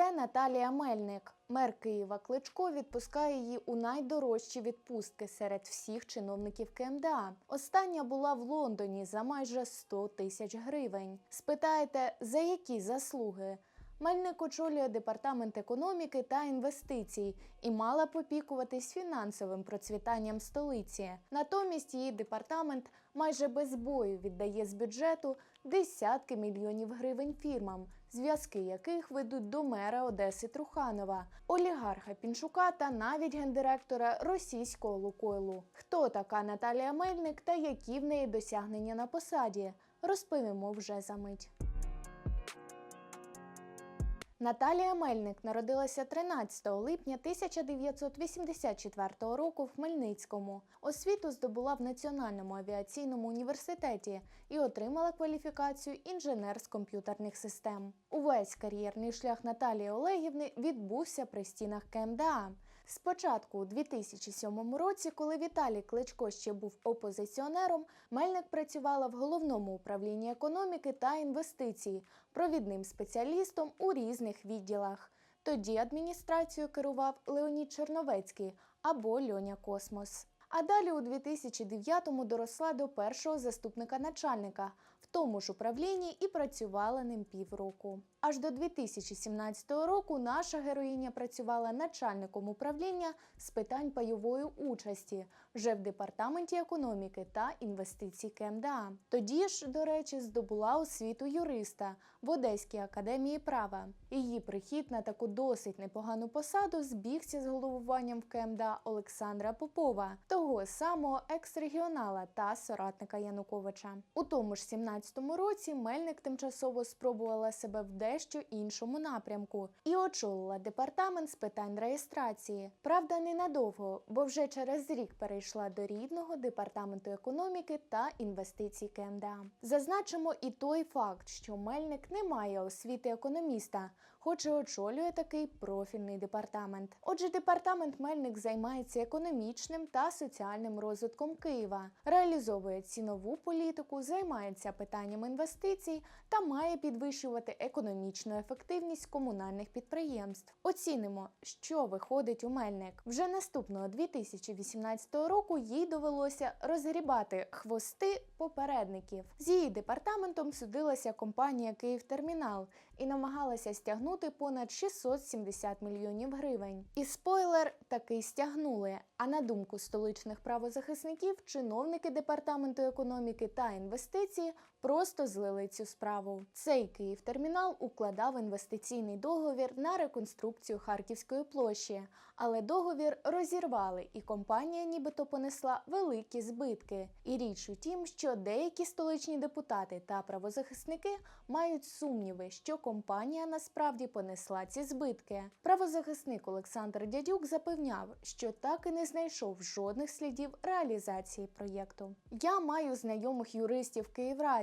Це Наталія Мельник. Мер Києва Кличко відпускає її у найдорожчі відпустки серед всіх чиновників КМДА. Остання була в Лондоні за майже 100 тисяч гривень. Спитаєте, за які заслуги? Мельник очолює департамент економіки та інвестицій і мала попікуватись фінансовим процвітанням столиці. Натомість її департамент майже без бою віддає з бюджету десятки мільйонів гривень фірмам, зв'язки яких ведуть до мера Одеси Труханова, олігарха Пінчука та навіть гендиректора російського Лукойлу. Хто така Наталія Мельник та які в неї досягнення на посаді? Розповімо вже за мить. Наталія Мельник народилася 13 липня 1984 року в Хмельницькому. Освіту здобула в Національному авіаційному університеті і отримала кваліфікацію інженер з комп'ютерних систем. Увесь кар'єрний шлях Наталії Олегівни відбувся при стінах КМДА. Спочатку у 2007 році, коли Віталій Кличко ще був опозиціонером, Мельник працювала в головному управлінні економіки та інвестицій, провідним спеціалістом у різних відділах. Тоді адміністрацією керував Леонід Черновецький або Льоня Космос. А далі у 2009-му доросла до першого заступника начальника в тому ж управлінні і працювала ним півроку. Аж до 2017 року наша героїня працювала начальником управління з питань пайової участі вже в департаменті економіки та інвестицій КМДА. Тоді ж, до речі, здобула освіту юриста в Одеській академії права. Її прихід на таку досить непогану посаду збігся з головуванням в КМДА Олександра Попова, того самого екс-регіонала та соратника Януковича. У тому ж 17-му році Мельник тимчасово спробувала себе в дещо іншому напрямку і очолила департамент з питань реєстрації. Правда, ненадовго, бо вже через рік перейшла до рідного департаменту економіки та інвестицій КМДА. Зазначимо і той факт, що Мельник не має освіти економіста, хоч і очолює такий профільний департамент. Отже, департамент Мельник займається економічним та соціальним розвитком Києва, реалізовує цінову політику, займається питанням інвестицій та має підвищувати економічну ефективність комунальних підприємств. Оцінимо, що виходить у Мельник. Вже наступного 2018 року їй довелося розгрібати хвости попередників. З її департаментом судилася компанія Київтермінал і намагалася стягнути понад 670 мільйонів гривень. І спойлер таки стягнули. А на думку столичних правозахисників, чиновники департаменту економіки та інвестицій просто злили цю справу. Цей Київтермінал укладав інвестиційний договір на реконструкцію Харківської площі, але договір розірвали, і компанія нібито понесла великі збитки. І річ у тім, що деякі столичні депутати та правозахисники мають сумніви, що компанія насправді понесла ці збитки. Правозахисник Олександр Дядюк запевняв, що так і не знайшов жодних слідів реалізації проєкту. Я маю знайомих юристів в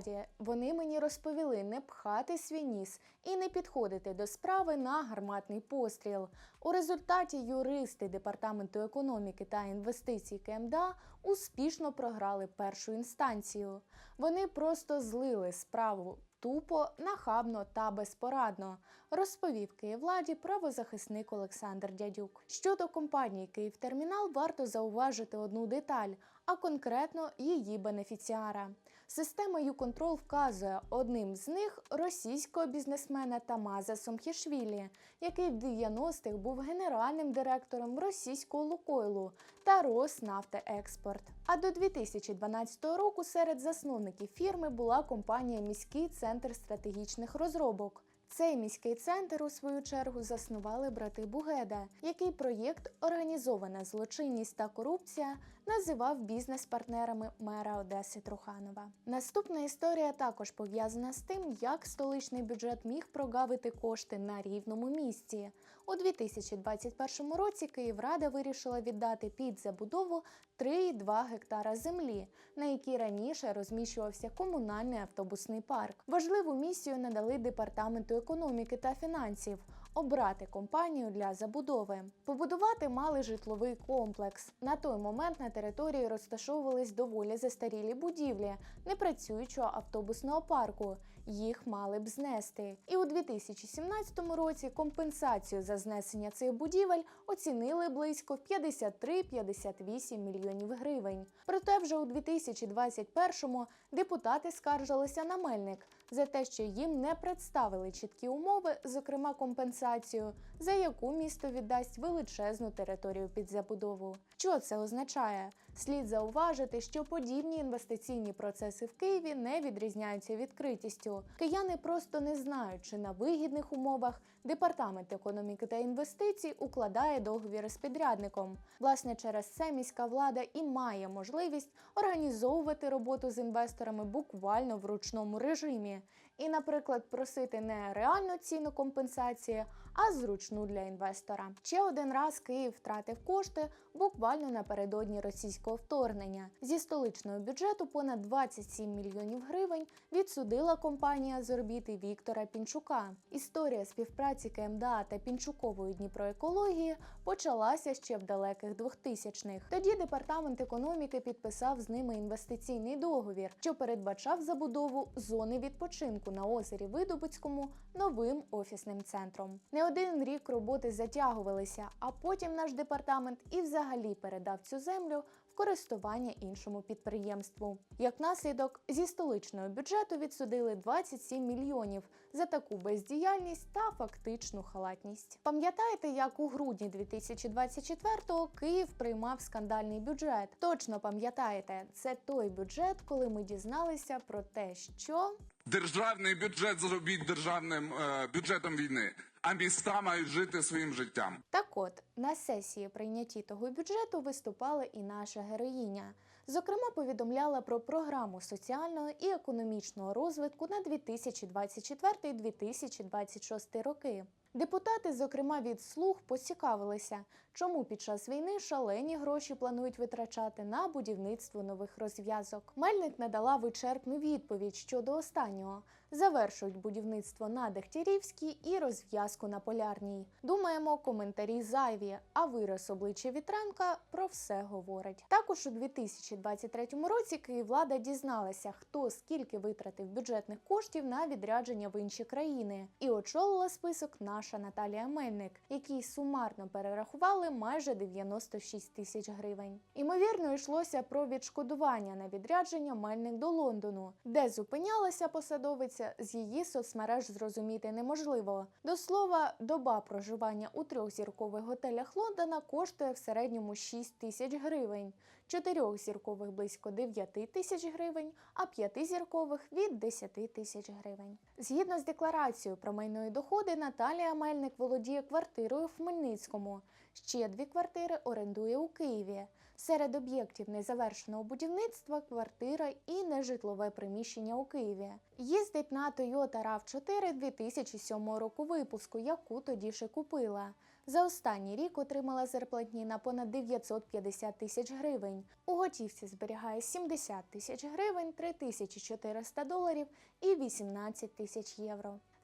Київраді. Вони мені розповіли не пхати свій ніс і не підходити до справи на гарматний постріл. У результаті юристи департаменту економіки та інвестицій КМДА успішно програли першу інстанцію. Вони просто злили справу. Тупо, нахабно та безпорадно, розповів Київладі правозахисник Олександр Дядюк. Щодо компанії Київтермінал варто зауважити одну деталь, а конкретно її бенефіціара. Система YouControl вказує одним з них російського бізнесмена Тамаза Сомхішвілі, який в 90-х був генеральним директором російського Лукойлу та Роснафтеекспорт. А до 2012 року серед засновників фірми була компанія Міський центр стратегічних розробок. Цей міський центр, у свою чергу, заснували брати Бугеда, який проєкт Організована злочинність та корупція називав бізнес-партнерами мера Одеси Труханова. Наступна історія також пов'язана з тим, як столичний бюджет міг прогавити кошти на рівному місці. У 2021 році Київрада вирішила віддати під забудову 3,2 гектара землі, на якій раніше розміщувався комунальний автобусний парк. Важливу місію надали департаменту економіки та фінансів. Обрати компанію для забудови. Побудувати мали житловий комплекс. На той момент на території розташовувались доволі застарілі будівлі непрацюючого автобусного парку. Їх мали б знести. І у 2017 році компенсацію за знесення цих будівель оцінили близько в 53-58 мільйонів гривень. Проте вже у 2021-му депутати скаржилися на мельник за те, що їм не представили чіткі умови, зокрема компенсацію, за яку місто віддасть величезну територію під забудову. Що це означає? Слід зауважити, що подібні інвестиційні процеси в Києві не відрізняються відкритістю. Кияни просто не знають, чи на вигідних умовах департамент економіки та інвестицій укладає договір з підрядником. Власне, через це міська влада і має можливість організовувати роботу з інвесторами буквально в ручному режимі. І, наприклад, просити не реальну ціну компенсації, а зручну для інвестора. Ще один раз Київ втратив кошти буквально напередодні російського вторгнення. Зі столичного бюджету понад 27 мільйонів гривень відсудила компанія з орбіти Віктора Пінчука. Історія співпраці КМДА та Пінчукової Дніпроекології почалася ще в далеких 2000-х. Тоді департамент економіки підписав з ними інвестиційний договір, що передбачав забудову зони відпочинку на озері Видобицькому новим офісним центром. Не один рік роботи затягувалися, а потім наш департамент і взагалі передав цю землю в користування іншому підприємству. Як наслідок, зі столичного бюджету відсудили 27 мільйонів за таку бездіяльність та фактичну халатність. Пам'ятаєте, як у грудні 2024-го Київ приймав скандальний бюджет? Точно пам'ятаєте, це той бюджет, коли ми дізналися про те, що Державний бюджет зробіть державним е, бюджетом війни, а міста мають жити своїм життям. Так от, на сесії прийнятті того бюджету виступала і наша героїня. Зокрема, повідомляла про програму соціального і економічного розвитку на 2024-2026 роки. Депутати, зокрема від слуг, поцікавилися, чому під час війни шалені гроші планують витрачати на будівництво нових розв'язок. Мельник надала вичерпну відповідь щодо останнього. Завершують будівництво на Дегтярівській і розв'язку на Полярній. Думаємо, коментарі зайві, а вираз обличчя Вітренка про все говорить. Також у 2023 році Київлада дізналася, хто скільки витратив бюджетних коштів на відрядження в інші країни, і очолила список наша Наталія Мельник, який сумарно перерахували майже 96 тисяч гривень. Імовірно, йшлося про відшкодування на відрядження Мельник до Лондону, де зупинялася посадовиця з її соцмереж зрозуміти неможливо. До слова, доба проживання у трьохзіркових готелях Лондона коштує в середньому 6 тисяч гривень, чотирьохзіркових близько 9 тисяч гривень, а п'ятизіркових від 10 тисяч гривень. Згідно з декларацією про майнові доходи, Наталія Мельник володіє квартирою в Хмельницькому. Ще дві квартири орендує у Києві. Серед об'єктів незавершеного будівництва квартира і нежитлове приміщення у Києві. Їздить на Toyota RAV4 2007 року випуску, яку тоді ще купила. За останній рік отримала зарплатні на понад 950 тисяч гривень. У готівці зберігає 70 тисяч гривень, 3400 доларів і 18 тисяч євро.